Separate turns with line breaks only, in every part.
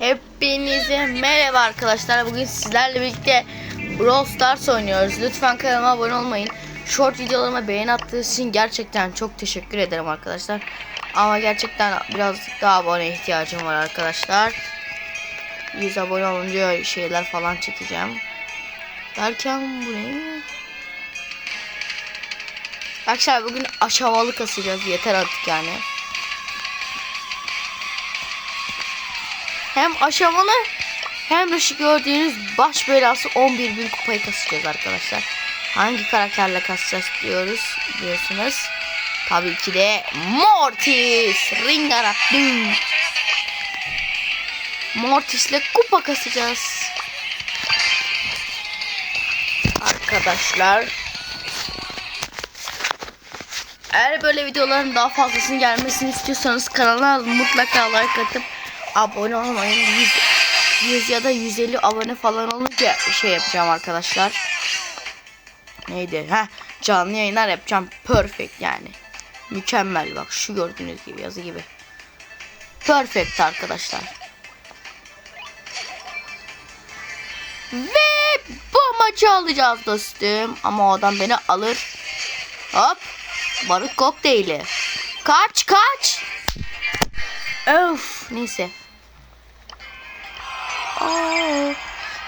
Hepinize merhaba arkadaşlar. Bugün sizlerle birlikte Brawl Stars oynuyoruz. Lütfen kanalıma abone olmayın. Short videolarıma beğeni attığınız için gerçekten çok teşekkür ederim arkadaşlar. Ama gerçekten birazcık daha abone ihtiyacım var arkadaşlar. 100 abone olunca şeyler falan çekeceğim. Derken bu ne? Arkadaşlar bugün aşamalı kasacağız. Yeter artık yani. Hem aşamalı hem de şu gördüğünüz baş belası 11 bin kupayı kasacağız arkadaşlar. Hangi karakterle kasacağız diyoruz diyorsunuz. Tabii ki de Mortis. Ringarattu. Mortis'le kupa kasacağız. Arkadaşlar. Eğer böyle videoların daha fazlasını gelmesini istiyorsanız kanala mutlaka like atıp abone olmayın. 100, 100 ya da 150 abone falan olunca şey yapacağım arkadaşlar. Neydi? Ha canlı yayınlar yapacağım. Perfect yani. Mükemmel bak şu gördüğünüz gibi yazı gibi. Perfect arkadaşlar. Ve bu maçı alacağız dostum. Ama o adam beni alır. Hop. Barut kokteyli. Kaç kaç. Öf neyse. Aa,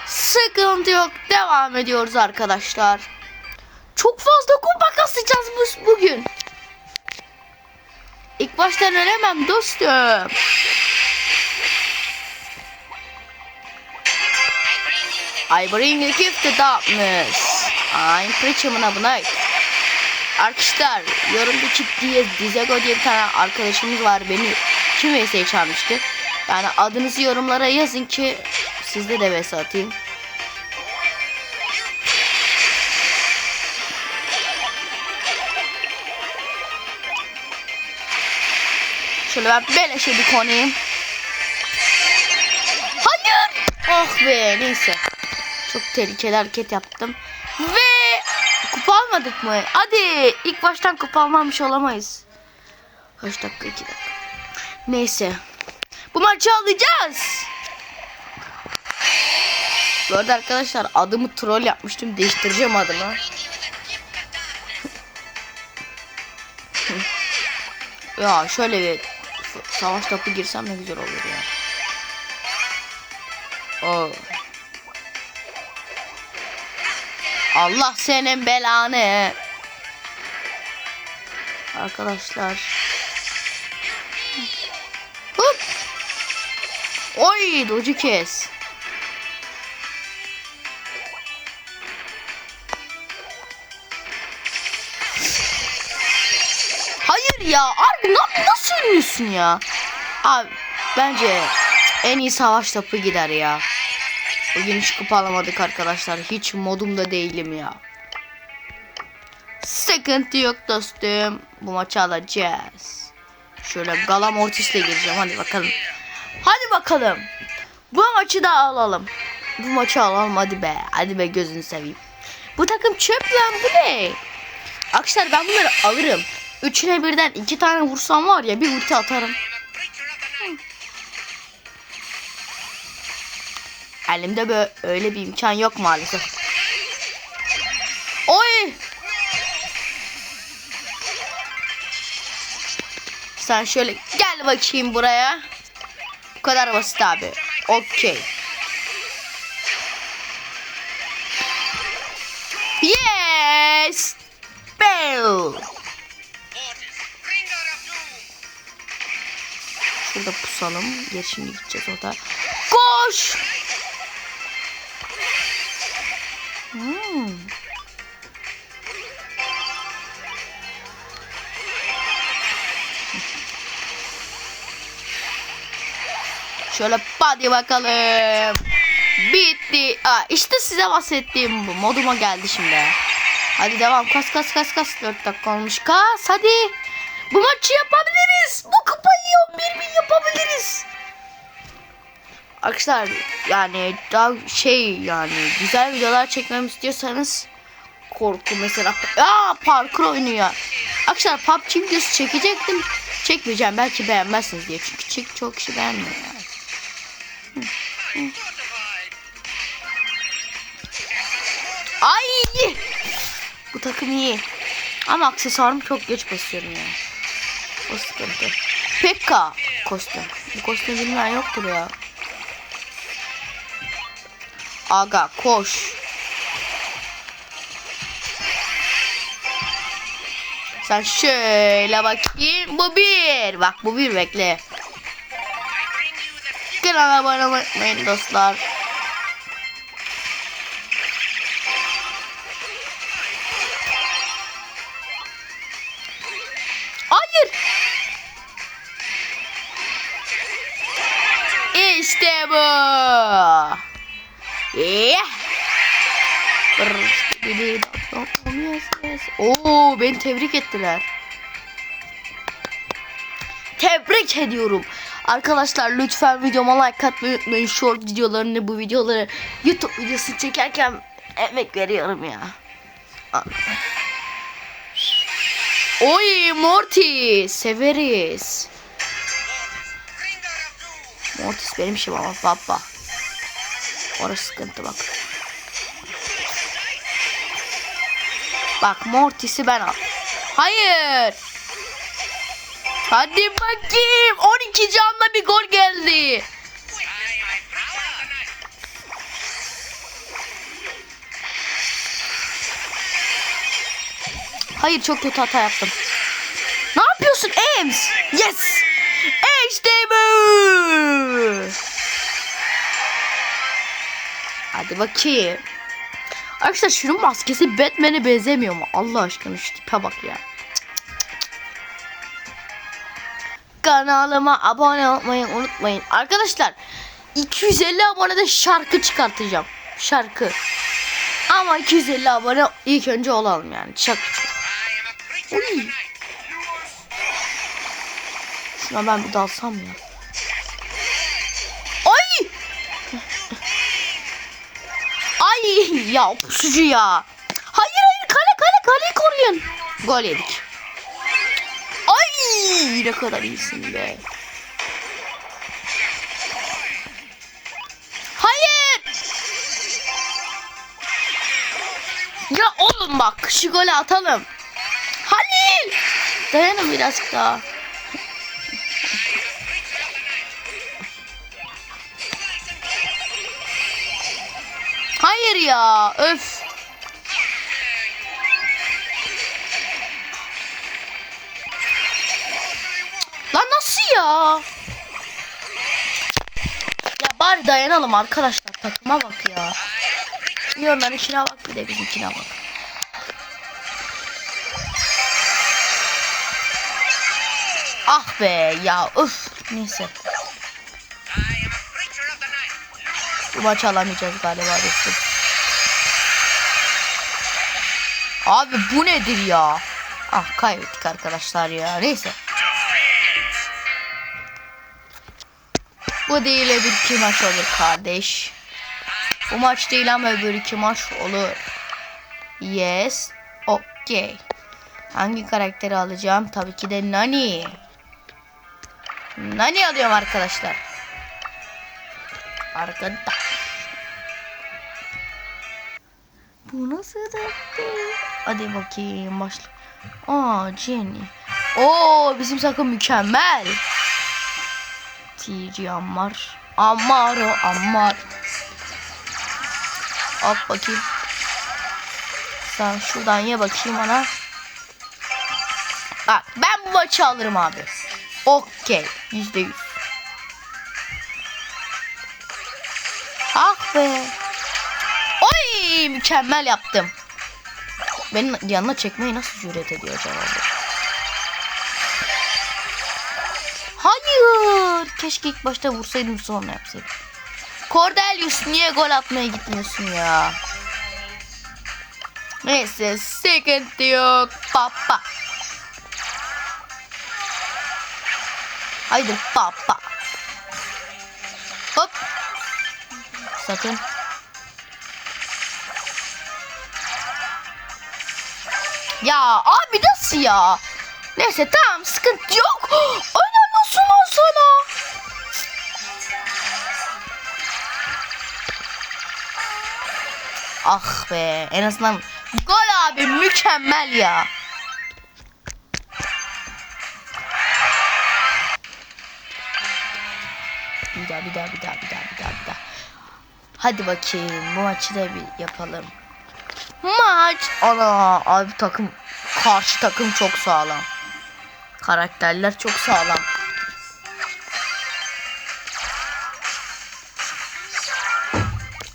sıkıntı yok. Devam ediyoruz arkadaşlar. Çok fazla kupa kasacağız bu, bugün. İlk baştan ölemem dostum. I bring a gift to darkness. I'm preaching buna Arkadaşlar yorumdaki diye Dizego diye bir tane arkadaşımız var. Beni kim çağırmıştı. Yani adınızı yorumlara yazın ki sizde de vs atayım. Şöyle ben beleşe bir konayım. Hayır. Oh be neyse. Çok tehlikeli hareket yaptım. Ve kupa almadık mı? Hadi ilk baştan kupa almamış olamayız. Kaç dakika? 2 dakika. Neyse. Bu maçı alacağız. Bu arada arkadaşlar adımı troll yapmıştım. Değiştireceğim adımı. ya şöyle bir savaş topu girsem ne güzel olur ya. Oo. Allah senin belanı. Arkadaşlar. Hop. Oy docu kes. Hayır ya abi na- nasıl ölüyorsun ya? Abi bence en iyi savaş topu gider ya. Bugün kupa alamadık arkadaşlar. Hiç modumda değilim ya. Sıkıntı yok dostum. Bu maçı alacağız. Şöyle Galam Ortis'le gireceğim. Hadi bakalım. Hadi bakalım. Bu maçı da alalım. Bu maçı alalım hadi be. Hadi be gözünü seveyim. Bu takım çöp lan bu ne? Arkadaşlar ben bunları alırım. Üçüne birden iki tane vursam var ya bir ulti atarım. Elimde böyle öyle bir imkan yok maalesef. Oy! Sen şöyle gel bakayım buraya. Bu kadar basit abi. Okey. Yes! Şurada pusalım. Gel şimdi gideceğiz orada. Koş! Hmm. Şöyle hadi bakalım. Bitti. Aa, işte size bahsettiğim bu. Moduma geldi şimdi. Hadi devam. Kas kas kas kas. 4 dakika olmuş. Kas hadi. Bu maçı yapabiliriz. Bu kupayı 11 bin yapabiliriz. Arkadaşlar yani daha şey yani güzel videolar çekmemi istiyorsanız korku mesela. Aa parkur oyunu ya. Arkadaşlar PUBG videosu çekecektim. Çekmeyeceğim belki beğenmezsiniz diye. Çünkü çok kişi beğenmiyor yani. Ay! Bu takım iyi. Ama aksesuarımı çok geç basıyorum ya. O sıkıntı. Pekka kostüm. Bu kostüm bilmeyen yoktur ya. Aga koş. Sen şöyle bakayım. Bu bir. Bak bu bir bekle. Kanala abone olmayı unutmayın dostlar. İşte bu. Yeah. Oo beni tebrik ettiler. Tebrik ediyorum. Arkadaşlar lütfen videoma like atmayı unutmayın. Short videolarını bu videoları YouTube videosu çekerken emek veriyorum ya. Oy Morty severiz. Mortis benim şeyim ama baba. Orası sıkıntı bak. Bak Mortis'i ben al. Hayır. Hadi bakayım. 12 canla bir gol geldi. Hayır çok kötü hata yaptım. Ne yapıyorsun Ems? Yes. İşte bu. Hadi bakayım. Arkadaşlar şunun maskesi Batman'e benzemiyor mu? Allah aşkına şu tipe bak ya. Kanalıma abone olmayı unutmayın. Arkadaşlar 250 abonede şarkı çıkartacağım. Şarkı. Ama 250 abone ilk önce olalım yani. Şarkı. Uy. Şuna ben dalsam ya. Ay! Ay ya pusucu ya. Hayır hayır kale kale kaleyi koruyun. Gol yedik. Ay ne kadar iyisin be. Hayır. Ya oğlum bak şu golü atalım. Halil. Dayanın birazcık daha. Hayır ya. Öf. Lan nasıl ya? Ya bari dayanalım arkadaşlar. Takıma bak ya. Onların işine bak bir de bizimkine bak. Ah be ya öf. Neyse. Bu maçı alamayacağız galiba dostum. Abi bu nedir ya? Ah kaybettik arkadaşlar ya. Neyse. Bu değil öbür iki maç olur kardeş. Bu maç değil ama öbür iki maç olur. Yes. Okay. Hangi karakteri alacağım? Tabii ki de Nani. Nani alıyorum arkadaşlar. Arkadaş. Bu nasıl döndü? Hadi bakayım başla. Aa Jenny. Oo bizim takım mükemmel. TG Ammar. Ammar o Ammar. Hop bakayım. Sen şuradan ye bakayım ana. Bak ben bu maçı alırım abi. Okey. Yüzde yüz. Ah be. Oy mükemmel yaptım. Benim yanına çekmeyi nasıl cüret ediyor acaba? Hayır. Keşke ilk başta vursaydım sonra yapsaydım. Cordelius niye gol atmaya gitmiyorsun ya? Neyse sıkıntı yok. Papa. Haydi papa. Hop. Sakın. Ya abi nasıl ya? Neyse tamam sıkıntı yok. Önemli sunan sana. Ah be en azından gol abi mükemmel ya. Daha bir daha bir daha bir daha bir daha bir daha. Hadi bakayım bu maçı da bir yapalım. Maç. Ana abi takım karşı takım çok sağlam. Karakterler çok sağlam.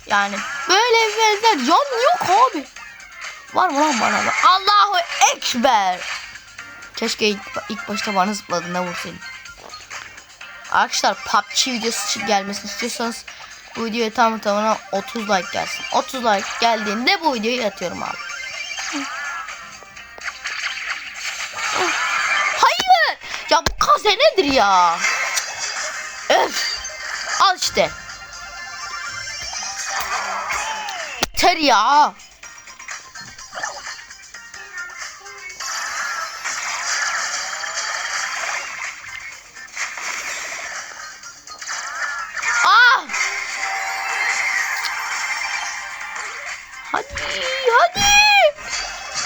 Yani böyle benzer can yok abi. Var mı lan bana da? Allahu Ekber. Keşke ilk, ilk başta bana zıpladığında vursaydım. Arkadaşlar PUBG videosu için gelmesini istiyorsanız bu videoya tam tamına 30 like gelsin. 30 like geldiğinde bu videoyu atıyorum abi. Hayır. Ya bu kaze nedir ya? Öf. Al işte. Yeter ya. Hadi, hadi.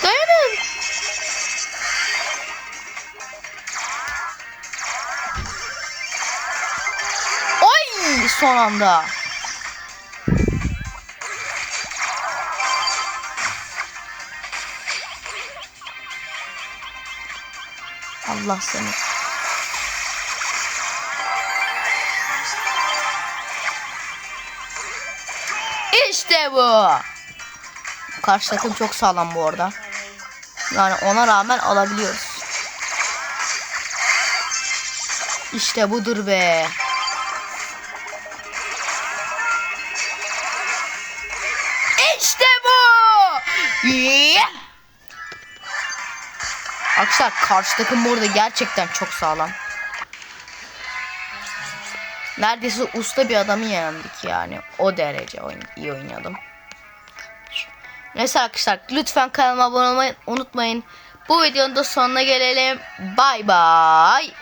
Dayanın. Oy! Son anda. Allah seni. İşte bu. Karşı takım çok sağlam bu arada. Yani ona rağmen alabiliyoruz. İşte budur be. İşte bu. Yeah. Arkadaşlar karşı takım burada gerçekten çok sağlam. Neredeyse usta bir adamı yendik yani. O derece oyun, iyi oynadım. Neyse arkadaşlar lütfen kanalıma abone olmayı unutmayın. Bu videonun da sonuna gelelim. Bay bay.